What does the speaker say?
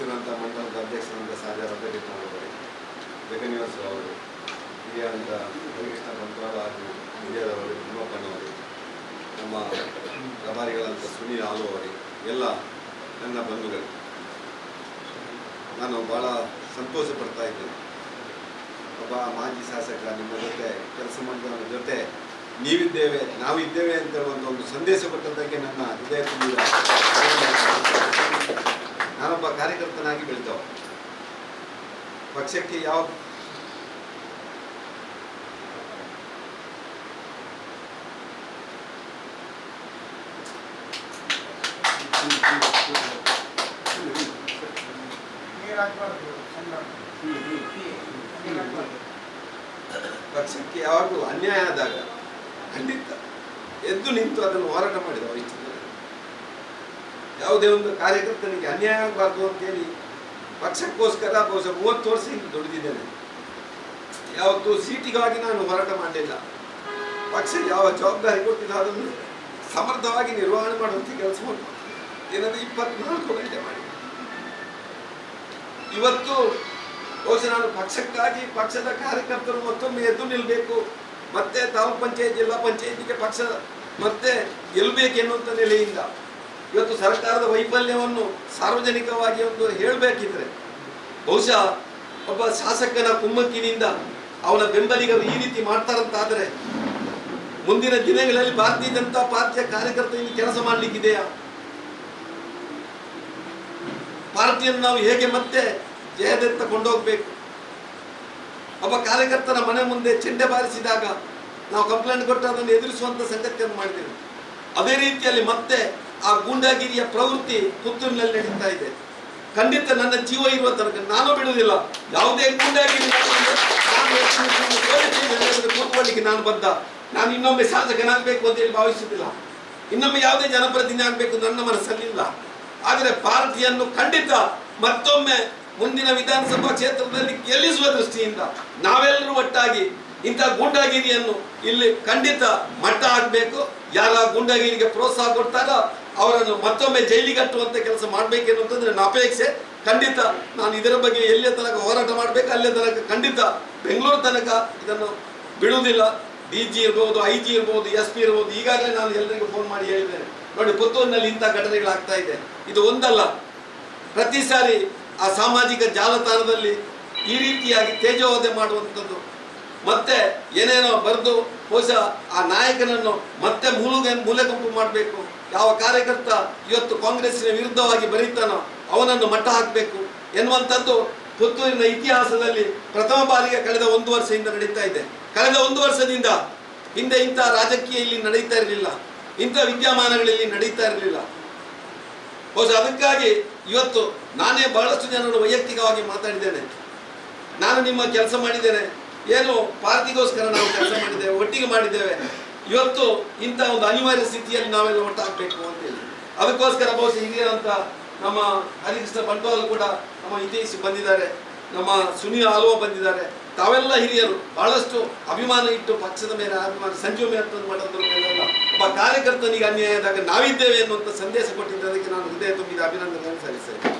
ಉಪಸ್ಥಿತಿರುವಂಥ ಮಂಡಲದ ಸಾಧ್ಯ ಸಾಜಾ ಅವರು ಅವರು ಹಿರಿಯಾದಂಥ ಹರಿಕೃಷ್ಣ ಬಂಟ್ವಾಳ ಹಾಗೂ ಹಿರಿಯರವರು ತಿಮ್ಮಪ್ಪನವರು ನಮ್ಮ ಪ್ರಭಾರಿಗಳಂತ ಸುನೀಲ್ ಆಲು ಅವರಿ, ಎಲ್ಲ ನನ್ನ ಬಂಧುಗಳು. ನಾನು ಭಾಳ ಸಂತೋಷ ಪಡ್ತಾ ಇದ್ದೇನೆ. ಒಬ್ಬ ಮಾಜಿ ಶಾಸಕ ನಿಮ್ಮ ಜೊತೆ, ಕೆಲಸ ಮಾಡಿದವರ ಜೊತೆ ನೀವಿದ್ದೇವೆ, ನಾವಿದ್ದೇವೆ ಅಂತ ಒಂದು ಸಂದೇಶ ಕೊಟ್ಟದ್ದಕ್ಕೆ ನನ್ನ ಹೃದಯ ನಾನೊಬ್ಬ ಕಾರ್ಯಕರ್ತನಾಗಿ ಬೆಳಿತವ ಪಕ್ಷಕ್ಕೆ ಯಾವ ಪಕ್ಷಕ್ಕೆ ಯಾವಾಗಲೂ ಅನ್ಯಾಯ ಆದಾಗ ಖಂಡಿತ ಎದ್ದು ನಿಂತು ಅದನ್ನು ಹೋರಾಟ ಮಾಡಿದ ಇಷ್ಟು. ಯಾವುದೇ ಒಂದು ಕಾರ್ಯಕರ್ತನಿಗೆ ಅನ್ಯಾಯ ಆಗಬಾರ್ದು ಅಂತೇಳಿ ಪಕ್ಷಕ್ಕೋಸ್ಕರ ಬಹುಶಃ ಮೂವತ್ತು ಹಿಂದೆ ದುಡಿದಿದ್ದೇನೆ. ಯಾವತ್ತು ಸೀಟಿಗಾಗಿ ನಾನು ಹೋರಾಟ ಮಾಡಲಿಲ್ಲ. ಪಕ್ಷ ಯಾವ ಜವಾಬ್ದಾರಿ ಕೊಟ್ಟಿಲ್ಲ ಅದನ್ನು ಸಮರ್ಥವಾಗಿ ನಿರ್ವಹಣೆ ಮಾಡುವಂಥ ಕೆಲಸವನ್ನು ಏನಾದರೂ ಇಪ್ಪತ್ನಾಲ್ಕು ಗಂಟೆ ಮಾಡಿ. ಇವತ್ತು ಬಹುಶಃ ನಾನು ಪಕ್ಷಕ್ಕಾಗಿ ಪಕ್ಷದ ಕಾರ್ಯಕರ್ತರು ಮತ್ತೊಮ್ಮೆ ಎದ್ದು ನಿಲ್ಲಬೇಕು ಮತ್ತೆ ತಾಲೂಕು ಪಂಚಾಯತ್ ಜಿಲ್ಲಾ ಪಂಚಾಯತಿಗೆ ಪಕ್ಷ ಮತ್ತೆ ಗೆಲ್ಲಬೇಕೆನ್ನುವಂಥ ನೆಲೆಯಿಂದ ಇವತ್ತು ಸರ್ಕಾರದ ವೈಫಲ್ಯವನ್ನು ಸಾರ್ವಜನಿಕವಾಗಿ ಒಂದು ಹೇಳಬೇಕಿದ್ರೆ ಬಹುಶಃ ಒಬ್ಬ ಶಾಸಕನ ಕುಮ್ಮಕ್ಕಿನಿಂದ ಅವನ ಬೆಂಬಲಿಗರು ಈ ರೀತಿ ಮಾಡ್ತಾರಂತಾದರೆ ಮುಂದಿನ ದಿನಗಳಲ್ಲಿ ಭಾರತೀಯ ಜನತಾ ಪಾರ್ಟಿಯ ಕಾರ್ಯಕರ್ತ ಇಲ್ಲಿ ಕೆಲಸ ಮಾಡಲಿಕ್ಕಿದೆಯಾ? ಪಾರ್ಟಿಯನ್ನು ನಾವು ಹೇಗೆ ಮತ್ತೆ ಜಯದತ್ತ ಕೊಂಡೋಗ್ಬೇಕು? ಒಬ್ಬ ಕಾರ್ಯಕರ್ತನ ಮನೆ ಮುಂದೆ ಚೆಂಡೆ ಬಾರಿಸಿದಾಗ ನಾವು ಕಂಪ್ಲೇಂಟ್ ಕೊಟ್ಟು ಅದನ್ನು ಎದುರಿಸುವಂತ ಸಂಗತಿಯನ್ನು ಮಾಡಿದ್ದೇವೆ. ಅದೇ ರೀತಿಯಲ್ಲಿ ಮತ್ತೆ ಆ ಗೂಂಡಾಗಿರಿಯ ಪ್ರವೃತ್ತಿ ಪುತ್ತೂರಿನಲ್ಲಿ ನಡೀತಾ ಇದೆ. ಖಂಡಿತ ನನ್ನ ಜೀವ ಇರುವ ತನಕ ನಾನು ಬಿಡುವುದಿಲ್ಲ. ಯಾವುದೇ ಗೂಂಡಾಗಿರಿ ಕೂತ್ಕೊಳ್ಳಿಕ್ಕೆ ನಾನು ಬದ್ಧ ನಾನು ಇನ್ನೊಮ್ಮೆ ಶಾಸಕನಾಗಬೇಕು ಅಂತ ಹೇಳಿ ಭಾವಿಸುತ್ತಿಲ್ಲ ಇನ್ನೊಮ್ಮೆ ಯಾವುದೇ ಜನಪ್ರತಿನಿಧಿ ಆಗಬೇಕು ನನ್ನ ಮನಸ್ಸಲ್ಲಿಲ್ಲ. ಆದರೆ ಪಾರ್ಟಿಯನ್ನು ಖಂಡಿತ ಮತ್ತೊಮ್ಮೆ ಮುಂದಿನ ವಿಧಾನಸಭಾ ಕ್ಷೇತ್ರದಲ್ಲಿ ಗೆಲ್ಲಿಸುವ ದೃಷ್ಟಿಯಿಂದ ನಾವೆಲ್ಲರೂ ಒಟ್ಟಾಗಿ ಇಂಥ ಗೂಂಡಾಗಿರಿಯನ್ನು ಇಲ್ಲಿ ಖಂಡಿತ ಮಟ್ಟ ಹಾಕಬೇಕು. ಯಾರ ಗೂಂಡಾಗಿರಿಗೆ ಪ್ರೋತ್ಸಾಹ ಕೊಡ್ತಾರೋ ಅವರನ್ನು ಮತ್ತೊಮ್ಮೆ ಜೈಲಿಗೆ ಕಟ್ಟುವಂತ ಕೆಲಸ ಮಾಡಬೇಕೆನ್ನುವಂಥದ್ದು ನನ್ನ ಅಪೇಕ್ಷೆ. ಖಂಡಿತ ನಾನು ಇದರ ಬಗ್ಗೆ ಎಲ್ಲಿಯ ತನಕ ಹೋರಾಟ ಮಾಡಬೇಕು ಅಲ್ಲಿಯ ತನಕ ಖಂಡಿತ ಬೆಂಗಳೂರು ತನಕ ಇದನ್ನು ಬಿಡುವುದಿಲ್ಲ. ಡಿ ಜಿ ಇರ್ಬೋದು ಐ ಜಿ ಇರ್ಬೋದು, ಎಸ್ ಪಿ ಇರ್ಬೋದು, ಈಗಾಗಲೇ ನಾನು ಎಲ್ಲರಿಗೂ ಫೋನ್ ಮಾಡಿ ಹೇಳಿದ್ದೇನೆ. ನೋಡಿ, ಪುತ್ತೂರಿನಲ್ಲಿ ಇಂಥ ಘಟನೆಗಳಾಗ್ತಾ ಇದೆ. ಇದು ಒಂದಲ್ಲ. ಪ್ರತಿ ಸಾರಿ ಆ ಸಾಮಾಜಿಕ ಜಾಲತಾಣದಲ್ಲಿ ಈ ರೀತಿಯಾಗಿ ತೇಜೋವಧೆ ಮಾಡುವಂಥದ್ದು. ಮತ್ತೆ ಏನೇನೋ ಬರೆದು ಬಹುಶಃ ಆ ನಾಯಕನನ್ನು ಮತ್ತೆ ಮೂಲ ಮೂಲೆ ಗುಂಪು ಮಾಡಬೇಕು. ಯಾವ ಕಾರ್ಯಕರ್ತ ಇವತ್ತು ಕಾಂಗ್ರೆಸ್ಸಿನ ವಿರುದ್ಧವಾಗಿ ಬರೀತಾನೋ ಅವನನ್ನು ಮಟ್ಟ ಹಾಕಬೇಕು ಎನ್ನುವಂಥದ್ದು ಪುತ್ತೂರಿನ ಇತಿಹಾಸದಲ್ಲಿ ಪ್ರಥಮ ಬಾರಿಗೆ ಕಳೆದ ಒಂದು ವರ್ಷದಿಂದ ನಡೀತಾ ಇದೆ. ಕಳೆದ ಒಂದು ವರ್ಷದಿಂದ ಹಿಂದೆ ಇಂಥ ರಾಜಕೀಯ ಇಲ್ಲಿ ನಡೀತಾ ಇರಲಿಲ್ಲ. ಇಂಥ ವಿದ್ಯಮಾನಗಳಲ್ಲಿ ನಡೀತಾ ಇರಲಿಲ್ಲ. ಬಹುಶಃ ಅದಕ್ಕಾಗಿ ಇವತ್ತು ನಾನೇ ಬಹಳಷ್ಟು ಜನರು ವೈಯಕ್ತಿಕವಾಗಿ ಮಾತಾಡಿದ್ದೇನೆ. ನಾನು ನಿಮ್ಮ ಕೆಲಸ ಮಾಡಿದ್ದೇನೆ. ಏನು ಪಾರ್ಟಿಗೋಸ್ಕರ ನಾವು ಕೆಲಸ ಮಾಡಿದ್ದೇವೆ, ಒಟ್ಟಿಗೆ ಮಾಡಿದ್ದೇವೆ. ಇವತ್ತು ಇಂಥ ಒಂದು ಅನಿವಾರ್ಯ ಸ್ಥಿತಿಯಲ್ಲಿ ನಾವೆಲ್ಲ ಹಾಕಬೇಕು ಅಂತೇಳಿ ಅದಕ್ಕೋಸ್ಕರ ಬಹುಶಃ ಹಿರಿಯರಂತ ನಮ್ಮ ಹರಿಕೃಷ್ಣ ಬಂಟ್ವಾಲ್ ಕೂಡ ನಮ್ಮ ಹಿತೈಷಿ ಬಂದಿದ್ದಾರೆ. ನಮ್ಮ ಸುನೀಲ್ ಆಲ್ವ ಬಂದಿದ್ದಾರೆ. ತಾವೆಲ್ಲ ಹಿರಿಯರು, ಬಹಳಷ್ಟು ಅಭಿಮಾನ ಇಟ್ಟು ಪಕ್ಷದ ಮೇಲೆ ಅಭಿಮಾನ, ಸಂಜೀವ ಮೇಲೆ ಮಾಡೋದ್ರ ಒಬ್ಬ ಕಾರ್ಯಕರ್ತನಿಗೆ ಅನ್ಯಾಯ ಆದಾಗ ನಾವಿದ್ದೇವೆ ಅನ್ನುವಂಥ ಸಂದೇಶ ಕೊಟ್ಟಿದ್ದ ಅದಕ್ಕೆ ನಾನು ಹೃದಯ ತುಂಬಿದ ಅಭಿನಂದನೆ ಸಲ್ಲಿಸ್ತೇನೆ.